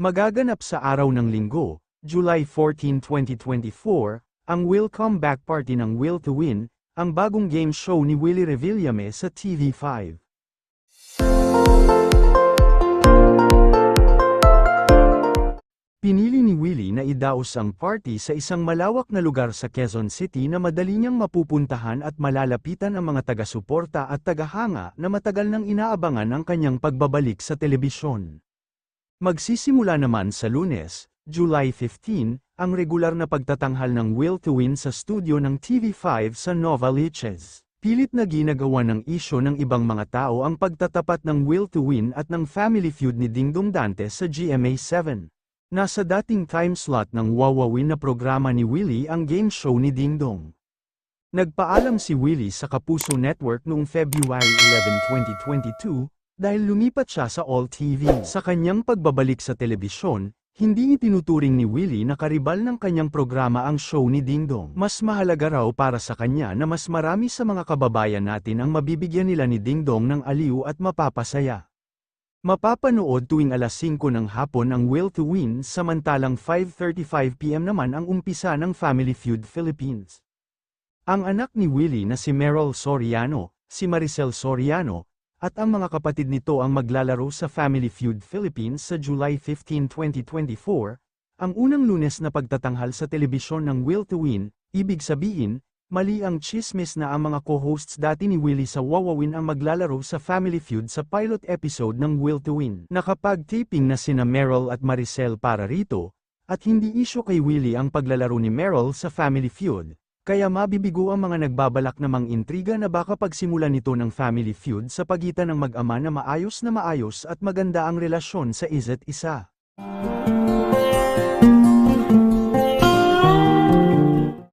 Magaganap sa araw ng linggo, July 14, 2024, ang Will Come Back Party ng Will to Win, ang bagong game show ni Willie Revillame sa TV5. Pinili ni Willie na idaos ang party sa isang malawak na lugar sa Quezon City na madali niyang mapupuntahan at malalapitan ang mga taga-suporta at tagahanga na matagal nang inaabangan ang kanyang pagbabalik sa telebisyon. Magsisimula naman sa lunes, July 15, ang regular na pagtatanghal ng Will to Win sa studio ng TV5 sa Nova Liches. Pilit na ginagawa ng isyo ng ibang mga tao ang pagtatapat ng Will to Win at ng Family Feud ni Dingdong Dantes sa GMA7. Nasa dating time slot ng Wawawin na programa ni Willie ang game show ni Dingdong. Nagpaalam si Willie sa Kapuso Network noong February 11, 2022, dahil lumipat siya sa All TV. Sa kanyang pagbabalik sa telebisyon, hindi itinuturing ni Willie na karibal ng kanyang programa ang show ni Dingdong. Mas mahalaga raw para sa kanya na mas marami sa mga kababayan natin ang mabibigyan nila ni Dingdong ng aliw at mapapasaya. Mapapanood tuwing alas 5 ng hapon ang Will to Win samantalang 5.35pm naman ang umpisa ng Family Feud Philippines. Ang anak ni Willie na si Meryl Soriano, si Maricel Soriano, at ang mga kapatid nito ang maglalaro sa Family Feud Philippines sa July 15, 2024, ang unang lunes na pagtatanghal sa telebisyon ng Will to Win, ibig sabihin, Mali ang chismis na ang mga co-hosts dati ni Willie sa Wawawin ang maglalaro sa Family Feud sa pilot episode ng Will to Win. Nakapag-taping na sina Meryl at Maricel para rito, at hindi isyo kay Willie ang paglalaro ni Meryl sa Family Feud, kaya mabibigo ang mga nagbabalak namang intriga na baka pagsimulan nito ng Family Feud sa pagitan ng mag-ama na maayos na maayos at maganda ang relasyon sa isa't isa.